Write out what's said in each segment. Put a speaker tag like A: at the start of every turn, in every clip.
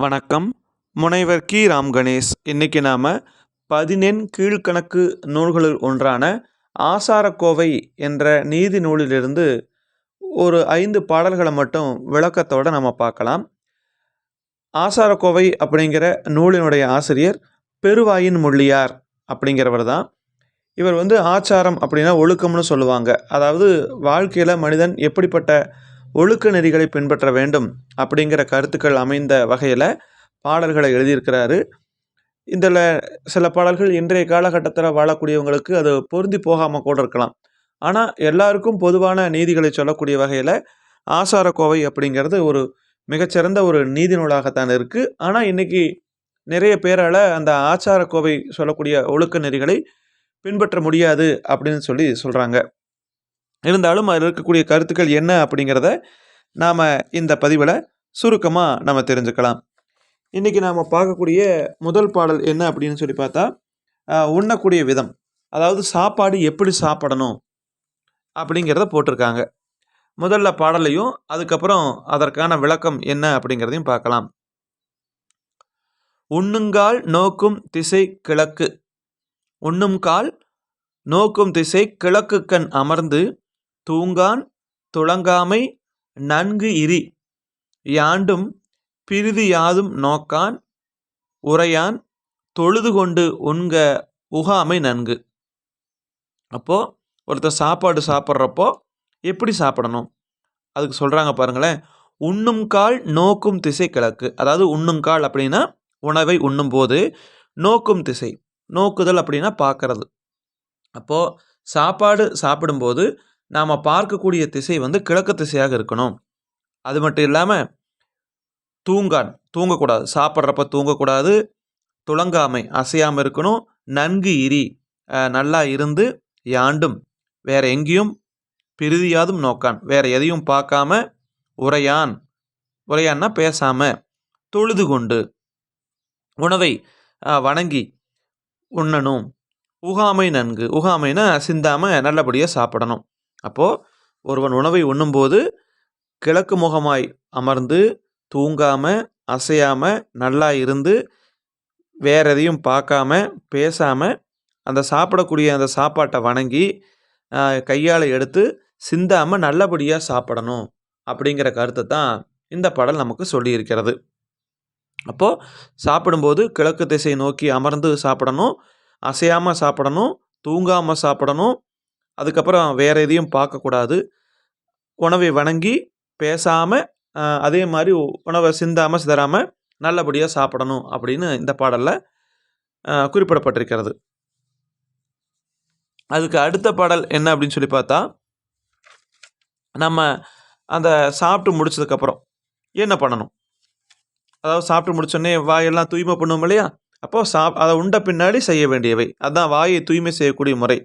A: வணக்கம். முனைவர் கி. ராம் கணேஷ். இன்றைக்கி நாம் பதினெண் கீழ்க்கணக்கு நூல்களுள் ஒன்றான ஆசாரக்கோவை என்ற நீதி நூலிலிருந்து ஒரு ஐந்து பாடல்களை மட்டும் விளக்கத்தோடு நம்ம பார்க்கலாம். ஆசாரக்கோவை அப்படிங்கிற நூலினுடைய ஆசிரியர் பெருவாயின் முள்ளியார் அப்படிங்கிறவர் தான். இவர் வந்து ஆச்சாரம் அப்படின்னா ஒழுக்கம்னு சொல்லுவாங்க. அதாவது வாழ்க்கையில் மனிதன் எப்படிப்பட்ட ஒழுக்க நெறிகளை பின்பற்ற வேண்டும் அப்படிங்கிற கருத்துக்கள் அமைந்த வகையில் பாடல்களை எழுதியிருக்கிறாரு. இதில் சில பாடல்கள் இன்றைய காலகட்டத்தில் வாழக்கூடியவங்களுக்கு அது பொருந்தி போகாமல் கூட இருக்கலாம். ஆனால் எல்லாருக்கும் பொதுவான நீதிகளை சொல்லக்கூடிய வகையில் ஆசாரக்கோவை அப்படிங்கிறது ஒரு மிகச்சிறந்த ஒரு நீதி நூலாகத்தான் இருக்குது ஆனால் இன்றைக்கி நிறைய பேரால் அந்த ஆச்சாரக்கோவை சொல்லக்கூடிய ஒழுக்க நெறிகளை பின்பற்ற முடியாது அப்படின்னு சொல்லி சொல்கிறாங்க இருந்தாலும் அதில் இருக்கக்கூடிய கருத்துக்கள் என்ன அப்படிங்கிறத நாம் இந்த பதிவில் சுருக்கமாக நம்ம தெரிஞ்சுக்கலாம். இன்றைக்கி நாம் பார்க்கக்கூடிய முதல் பாடல் என்ன அப்படின்னு சொல்லி பார்த்தா உண்ணக்கூடிய விதம். அதாவது சாப்பாடு எப்படி சாப்பிடணும் அப்படிங்கிறத போட்டிருக்காங்க. முதல்ல பாடலையும் அதுக்கப்புறம் அதற்கான விளக்கம் என்ன அப்படிங்கிறதையும் பார்க்கலாம். உண்ணுங்கால் நோக்கும் திசை கிழக்கு. உண்ணும் கால் நோக்கும் திசை கிழக்கு கண் அமர்ந்து தூங்கான் துளங்காமை நன்கு இரி. யாண்டும் பிரிதி யாதும் நோக்கான் உரையான் தொழுது கொண்டு உண்க உகாமை நன்கு. அப்போ ஒருத்தர் சாப்பாடு சாப்பிட்றப்போ எப்படி சாப்பிடணும்? அதுக்கு சொல்கிறாங்க பாருங்களேன் உண்ணும் கால் நோக்கும் திசை கிழக்கு. அதாவது உண்ணும் கால் அப்படின்னா உணவை உண்ணும்போது நோக்கும் திசை நோக்குதல் அப்படின்னா பார்க்கறது. அப்போது சாப்பாடு சாப்பிடும்போது நாம் பார்க்கக்கூடிய திசை வந்து கிழக்கு திசையாக இருக்கணும். அது மட்டும் இல்லாமல் தூங்கான் தூங்கக்கூடாது. சாப்பிட்றப்ப தூங்கக்கூடாது. துளங்காமை அசையாமல் இருக்கணும். நன்கு இரி. நல்லா இருந்து யாண்டும் வேற எங்கேயும் பிரிதியாதும் நோக்கான். வேற எதையும் பார்க்காம உரையான். உரையான்னா பேசாம தொழுது கொண்டு உணவை வணங்கி உண்ணணும். உகாமை நன்கு. உகாமைனா சிந்தாமல் நல்லபடியாக சாப்பிடணும். அப்போது ஒருவன் உணவை உண்ணும்போது கிழக்கு முகமாய் அமர்ந்து தூங்காமல் அசையாமல் நல்லா இருந்து வேற எதையும் பார்க்காம பேசாமல் அந்த சாப்பிடக்கூடிய அந்த சாப்பாட்டை வணங்கி கையால் எடுத்து சிந்தாமல் நல்லபடியாக சாப்பிடணும் அப்படிங்கிற கருத்தை தான் இந்த பாடல் நமக்கு சொல்லியிருக்கிறது. அப்போது சாப்பிடும்போது கிழக்கு திசை நோக்கி அமர்ந்து சாப்பிடணும் அசையாமல் சாப்பிடணும் தூங்காமல் சாப்பிடணும் அதுக்கப்புறம் வேறு எதையும் பார்க்கக்கூடாது உணவை வணங்கி பேசாமல் அதே மாதிரி உணவை சிந்தாமல் சிதறாமல் நல்லபடியாக சாப்பிடணும் அப்படின்னு இந்த பாடலில் குறிப்பிடப்பட்டிருக்கிறது. அதுக்கு அடுத்த பாடல் என்ன அப்படின்னு சொல்லி பார்த்தா நம்ம அந்த சாப்பிட்டு முடிச்சதுக்கப்புறம் என்ன பண்ணணும்? அதாவது சாப்பிட்டு முடிச்சோடனே வாயெல்லாம் தூய்மை பண்ணுவோம் இல்லையா? அப்போது சாப் அதை உண்ட பின்னாடி செய்ய வேண்டியவை. அதுதான் வாயை தூய்மை செய்யக்கூடிய முறை.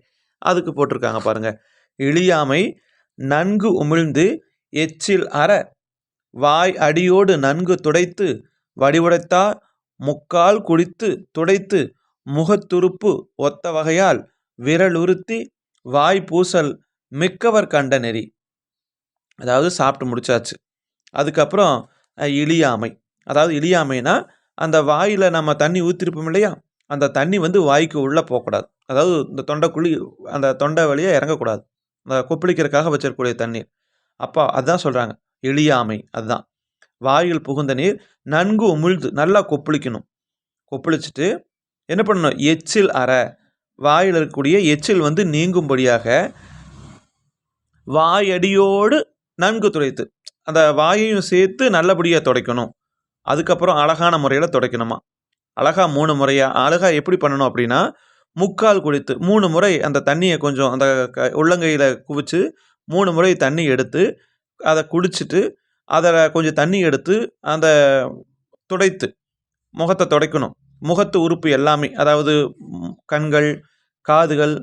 A: அதுக்கு போட்டிருக்காங்க பாருங்க. இழியாமை நன்கு உமிழ்ந்து எச்சில் அற வாய் அடியோடு நன்கு துடைத்து வடிவுடைத்தா முக்கால் குடித்து துடைத்து முகத்துருப்பு ஒத்த வகையால் விரலுறுத்தி வாய் பூசல் மிக்கவர் கண்ட நெறி. அதாவது சாப்பிட்டு முடிச்சாச்சு. அதுக்கப்புறம் இழியாமை. அதாவது இழியாமைனா அந்த வாயில் நம்ம தண்ணி ஊற்றிருப்போம் இல்லையா? அந்த தண்ணி வந்து வாய்க்கு உள்ளே போகக்கூடாது. அதாவது இந்த தொண்டைக்குழி அந்த தொண்டை வழியாக இறங்கக்கூடாது. அந்த கொப்பளிக்கிறதுக்காக வச்சிருக்கக்கூடிய தண்ணீர். அப்போ அதுதான் சொல்கிறாங்க எளியாமை. அதுதான். வாயில் புகுந்த நீர் நன்கு உமிழ்ந்து நல்லா கொப்பளிக்கணும். கொப்பளிச்சுட்டு என்ன பண்ணணும்? எச்சில் அற. வாயில் இருக்கக்கூடிய எச்சில் வந்து நீங்கும்படியாக வாயடியோடு நன்கு துடைத்து அந்த வாயையும் சேர்த்து நல்லபடியாக துடைக்கணும். அதுக்கப்புறம் அழகான முறையில் துடைக்கணுமா? அழகாக மூணு முறையாக அழகாக எப்படி பண்ணணும் அப்படின்னா முக்கால் குடித்து மூணு முறை அந்த தண்ணியை கொஞ்சம் அந்த க உள்ளங்கையில் குவிச்சு மூணு முறை தண்ணி எடுத்து அதை குடிச்சிட்டு அதில் கொஞ்சம் தண்ணி எடுத்து அந்த துடைத்து முகத்தை துடைக்கணும். முகத்து உறுப்பு எல்லாமே அதாவது கண்கள் காதுகள்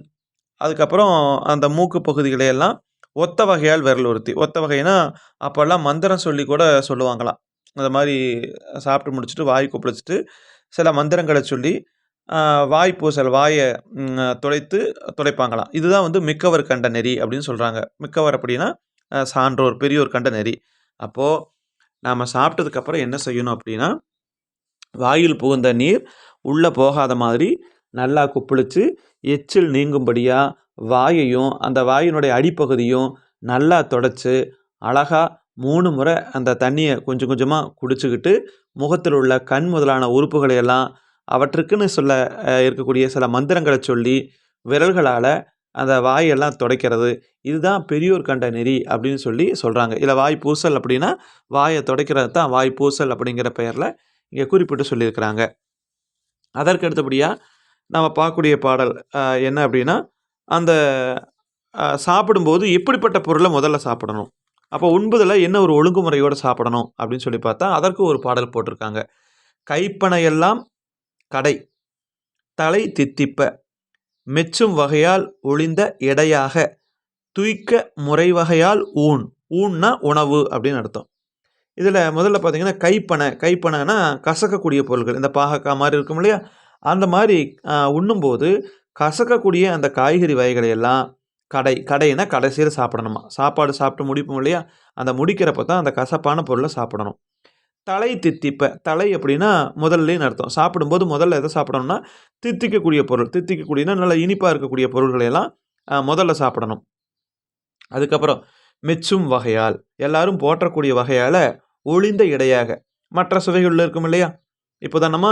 A: அதுக்கப்புறம் அந்த மூக்கு பகுதிகளை எல்லாம் ஒத்த வகையால் விரல் உறுத்தி. ஒத்த வகைனா அப்போல்லாம் மந்திரம் சொல்லி கூட சொல்லுவாங்களாம். அந்த மாதிரி சாப்பிட்டு முடிச்சுட்டு வாய் கொப்பளிச்சுட்டு சில மந்திரங்களை சொல்லி வாய் பூசல் வாயை துடைத்து துடைப்பாங்களாம். இதுதான் வந்து மிக்கவர் கண்ட நெறி அப்படின்னு சொல்கிறாங்க மிக்கவர் அப்படின்னா சான்றோர் பெரியோர் கண்ட நெறி. அப்போது நாம் சாப்பிட்டதுக்கப்புறம் என்ன செய்யணும் அப்படின்னா வாயில் புகுந்த நீர் உள்ளே போகாத மாதிரி நல்லா குப்பிளிச்சு எச்சில் நீங்கும்படியாக வாயையும் அந்த வாயினுடைய அடிப்பகுதியும் நல்லா தொடச்சி அழகாக மூணு முறை அந்த தண்ணியை கொஞ்சம் கொஞ்சமாக குடிச்சுக்கிட்டு முகத்தில் உள்ள கண் முதலான உறுப்புகளை எல்லாம் அவற்றுக்குன்னு சொல்ல இருக்கக்கூடிய சில மந்திரங்களை சொல்லி விரல்களால் அந்த வாயெல்லாம் துடைக்கிறது. இதுதான் பெரியோர் கண்ட நெறி அப்படின்னு சொல்லி சொல்கிறாங்க இல்லை வாய் பூசல் அப்படின்னா வாயை துடைக்கிறது தான் வாய் பூசல் அப்படிங்கிற பெயரில் இங்கே குறிப்பிட்டு சொல்லியிருக்கிறாங்க. அதற்கு அடுத்தபடியாக நம்ம பார்க்கக்கூடிய பாடல் என்ன அப்படின்னா அந்த சாப்பிடும்போது எப்படிப்பட்ட பொருளை முதல்ல சாப்பிடணும். அப்போ உண்பதில் என்ன ஒரு ஒழுங்குமுறையோடு சாப்பிடணும் அப்படின்னு சொல்லி பார்த்தா அதற்கு ஒரு பாடல் போட்டிருக்காங்க. கைப்பனையெல்லாம் கடை. தலை தித்திப்ப. மெச்சும் வகையால் ஒளிந்த எடையாக. துய்க்க முறை வகையால் ஊன். ஊன்னா உணவு அப்படின்னு அர்த்தம். இதில் முதல்ல பார்த்தீங்கன்னா கைப்பனை. கைப்பனைனா கசக்கக்கூடிய பொருட்கள் இந்த பாகக்காய் மாதிரி இருக்கும் இல்லையா? அந்த மாதிரி உண்ணும்போது கசக்கக்கூடிய அந்த காய்கறி வகைகளை எல்லாம் கடை. கடைனா கடைசியில் சாப்பிடணுமா? சாப்பாடு சாப்பிட்டு முடிப்போம் இல்லையா? அந்த முடிக்கிறப்ப தான் அந்த கசப்பான பொருளை சாப்பிடணும். தலை தித்திப்ப. தலை அப்படின்னா முதல்லேன்னு அர்த்தம். சாப்பிடும்போது முதல்ல எதை சாப்பிடணும்னா தித்திக்கக்கூடிய பொருள். தித்திக்கக்கூடியனா நல்ல இனிப்பாக இருக்கக்கூடிய பொருள்களை எல்லாம் முதல்ல சாப்பிடணும். அதுக்கப்புறம் மெச்சும் வகையால். எல்லாரும் போற்றக்கூடிய வகையால் ஒளிந்த இடையாக. மற்ற சுவைகளில் இருக்கும் இல்லையா? இப்போ நம்ம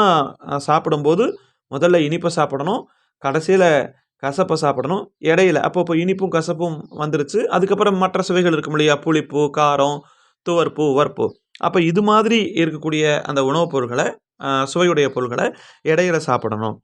A: சாப்பிடும்போது முதல்ல இனிப்பை சாப்பிடணும். கடைசியில் கசப்பை சாப்பிடணும். இடையில அப்போ இப்போ இனிப்பும் கசப்பும் வந்துருச்சு. அதுக்கப்புறம் மற்ற சுவைகள் இருக்கும் இல்லையா? புளிப்பு காரம் துவர்ப்பு உவர்ப்பு. அப்போ இது மாதிரி இருக்கக்கூடிய அந்த உணவுப் பொருட்களை சுவையுடைய பொருட்களை இடையில சாப்பிடணும்.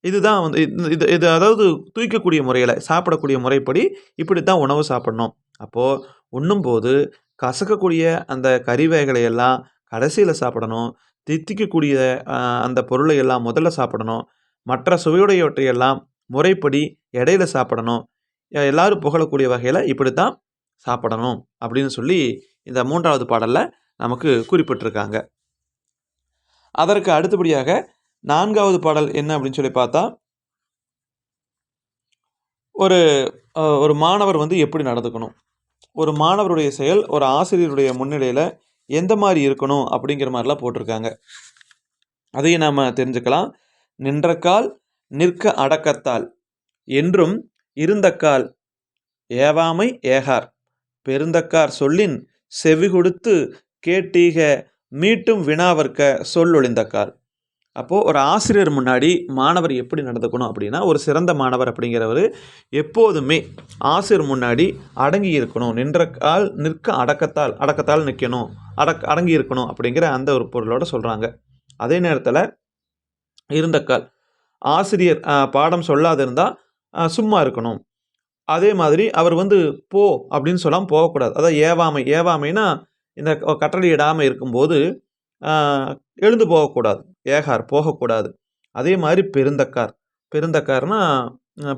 A: இதுதான் வந்து இது- இது இது அதாவது தூய்க்கக்கூடிய முறையில் சாப்பிடக்கூடிய முறைப்படி இப்படி தான் உணவு சாப்பிடணும். அப்போது உண்ணும்போது கசக்கக்கூடிய அந்த கறிவகைகளை எல்லாம் கடைசியில் சாப்பிடணும். தித்திக்கக்கூடிய அந்த பொருளை எல்லாம் முதல்ல சாப்பிடணும். மற்ற சுவையுடையவற்றையெல்லாம் முறைப்படி இடையில சாப்பிடணும். எ- எல்லாரும் புகழக்கூடிய வகையில் இப்படி தான் சாப்பிடணும் அப்படின்னு சொல்லி இந்த மூன்றாவது பாடலில் நமக்கு குறிப்பிட்டிருக்காங்க. அதற்கு அடுத்தபடியாக நான்காவது பாடல் என்ன அப்படின்னு சொல்லி பார்த்தா ஒரு ஒரு மாணவர் வந்து எப்படி நடந்துக்கணும்? ஒரு மாணவருடைய செயல் ஒரு ஆசிரியருடைய முன்னிலையில் எந்த மாதிரி இருக்கணும் அப்படிங்கிற மாதிரிலாம் போட்டிருக்காங்க. அதையும் நாம் தெரிஞ்சுக்கலாம். நின்றக்கால் நிற்க அடக்கத்தால். என்றும் இருந்தக்கால் ஏவாமை ஏகார். பெருந்தக்கார் சொல்லின் செவி கொடுத்து கேட்டீக மீட்டும் வினாவர்க்க சொல்லொழிந்தக்கால் அப்போது ஒரு ஆசிரியர் முன்னாடி மாணவர் எப்படி நடந்துக்கணும் அப்படின்னா ஒரு சிறந்த மாணவர் அப்படிங்கிறவர் எப்போதுமே ஆசிரியர் முன்னாடி அடங்கி இருக்கணும். நின்ற கால் நிற்க அடக்கத்தால் அடக்கத்தால் நிற்கணும் அடக் அடங்கி இருக்கணும் அப்படிங்கிற அந்த ஒரு பொருளோட சொல்கிறாங்க அதே நேரத்தில் இருந்த கால் ஆசிரியர் பாடம் சொல்லாது இருந்தால் சும்மா இருக்கணும். அதே மாதிரி அவர் வந்து போ அப்படின்னு சொல்லாமல் போகக்கூடாது. அதாவது ஏவாமை ஏவாமைனா இந்த கட்டளை இடாமல் இருக்கும்போது எழுந்து போகக்கூடாது. ஏகார் போகக்கூடாது. அதே மாதிரி பெருந்தக்கார். பெருந்தக்கார்னா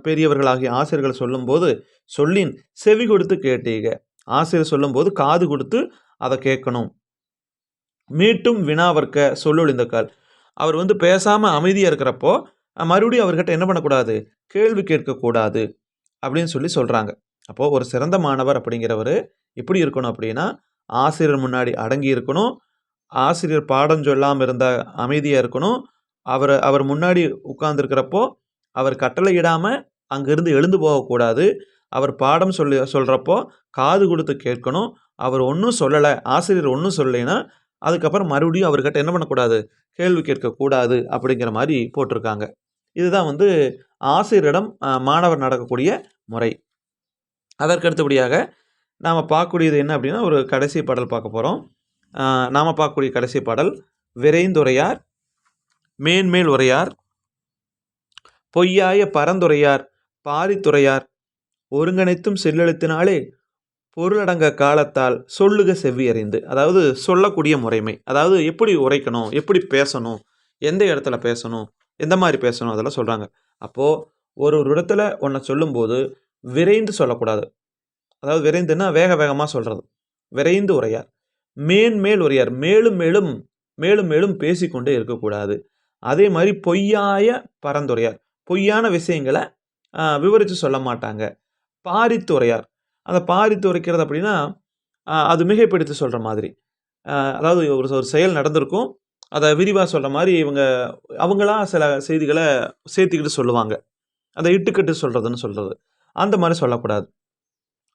A: பெரியவர்களாகிய ஆசிரியர்கள் சொல்லும்போது சொல்லின் செவி கொடுத்து கேட்டீங்க ஆசிரியர் சொல்லும்போது காது கொடுத்து அதை கேட்கணும் மீட்டும் வினாவர்க்க சொல்லொழிந்தக்கால் அவர் வந்து பேசாமல் அமைதியாக இருக்கிறப்போ மறுபடியும் அவர்கிட்ட என்ன பண்ணக்கூடாது? கேள்வி கேட்கக்கூடாது. அப்படின்னு சொல்லி சொல்கிறாங்க அப்போது ஒரு சிறந்த மாணவர் அப்படிங்கிறவர் எப்படி இருக்கணும் அப்படின்னா ஆசிரியர் முன்னாடி அடங்கி இருக்கணும். ஆசிரியர் பாடம் சொல்லாமல் இருந்தால் அமைதியாக இருக்கணும். அவர் அவர் முன்னாடி உட்கார்ந்துருக்கிறப்போ அவர் கட்டளையிடாமல் அங்கேருந்து எழுந்து போகக்கூடாது அவர் பாடம் சொல்லி சொல்கிறப்போ காது கொடுத்து கேட்கணும். அவர் ஒன்றும் சொல்லலை ஆசிரியர் ஒன்றும் சொல்லலைன்னா அதுக்கப்புறம் மறுபடியும் அவர்கிட்ட என்ன பண்ணக்கூடாது? கேள்வி கேட்கக்கூடாது அப்படிங்கிற மாதிரி போட்டிருக்காங்க. இதுதான் வந்து ஆசிரியரிடம் மாணவர் நடக்கக்கூடிய முறை. அதற்கு அடுத்தபடியாக நாம் பார்க்கக்கூடியது என்ன அப்படின்னா ஒரு கடைசி பாடல் பார்க்க போகிறோம் நாம் பார்க்கக்கூடிய கடைசி பாடல் விரைந்துரையார் மேன்மேல் உரையார் பொய்யாய பரந்துரையார் பாரித்துரையார் ஒருங்கிணைத்தும் செல்லெழுத்தினாலே பொருளடங்க காலத்தால் சொல்லுக செவ்வியறிந்து அதாவது சொல்லக்கூடிய முறைமை. அதாவது எப்படி உரைக்கணும் எப்படி பேசணும் எந்த இடத்துல பேசணும் எந்த மாதிரி பேசணும் அதெல்லாம் சொல்கிறாங்க அப்போது ஒரு ஒரு இடத்துல ஒன்றை சொல்லும்போது விரைந்து சொல்லக்கூடாது. அதாவது விரைந்துன்னா வேக வேகமாக சொல்கிறது விரைந்து உரையார். மேன்மேல் உரையார். மேலும் மேலும் மேலும் மேலும் பேசிக்கொண்டே இருக்கக்கூடாது. அதே மாதிரி பொய்யாய பரந்துரையார். பொய்யான விஷயங்களை விவரித்து சொல்ல மாட்டாங்க. பாரித்துரையார் அந்த பாரித்து உரைக்கிறது அப்படின்னா அது மிகைப்படுத்தி சொல்கிற மாதிரி. அதாவது ஒரு ஒரு செயல் நடந்திருக்கும். அதை விரிவாக சொல்கிற மாதிரி இவங்க அவங்களா சில செய்திகளை சேர்த்துக்கிட்டு சொல்லுவாங்க. அதை இட்டுக்கட்டு சொல்கிறதுன்னு சொல்கிறது அந்த மாதிரி சொல்லக்கூடாது.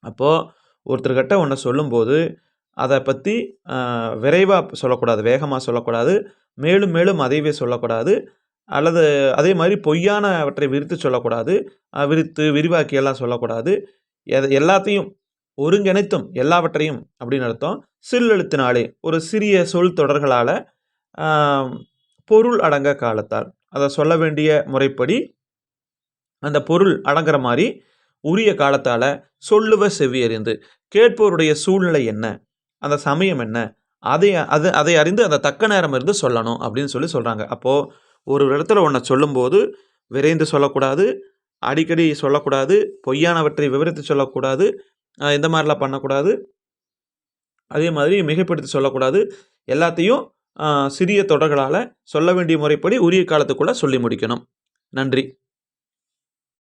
A: அப்போது ஒருத்தர்கிட்ட ஒன்று சொல்லும்போது அதை பற்றி விரைவாக சொல்லக்கூடாது வேகமாக சொல்லக்கூடாது மேலும் மேலும் அதையவே சொல்லக்கூடாது அல்லது அதே மாதிரி பொய்யானவற்றை விரித்து சொல்லக்கூடாது விரித்து விரிவாக்கி எல்லாம் சொல்லக்கூடாது. எதை எல்லாத்தையும் ஒருங்கிணைத்தும் எல்லாவற்றையும் அப்படின்னு அர்த்தம். சில்லெழுத்தினாலே ஒரு சிறிய சொல் தொடர்களால் பொருள் அடங்க காலத்தால் அதை சொல்ல வேண்டிய முறைப்படி அந்த பொருள் அடங்குற மாதிரி உரிய காலத்தால் சொல்லுவ செவியறிந்து கேட்போருடைய சூழ்நிலை என்ன அந்த சமயம் என்ன அதை அது அதை அறிந்து அந்த தக்க நேரம் இருந்து சொல்லணும் அப்படின்னு சொல்லி சொல்கிறாங்க அப்போது ஒரு இடத்துல ஒன்றை சொல்லும்போது விரைந்து சொல்லக்கூடாது அடிக்கடி சொல்லக்கூடாது பொய்யானவற்றை விவரித்து சொல்லக்கூடாது இந்த மாதிரிலாம் பண்ணக்கூடாது. அதே மாதிரி மிகைப்படுத்தி சொல்லக்கூடாது. எல்லாத்தையும் சிறிய தொடர்களால் சொல்ல வேண்டிய முறைப்படி உரிய காலத்துக்குள்ளே சொல்லி முடிக்கணும். நன்றி.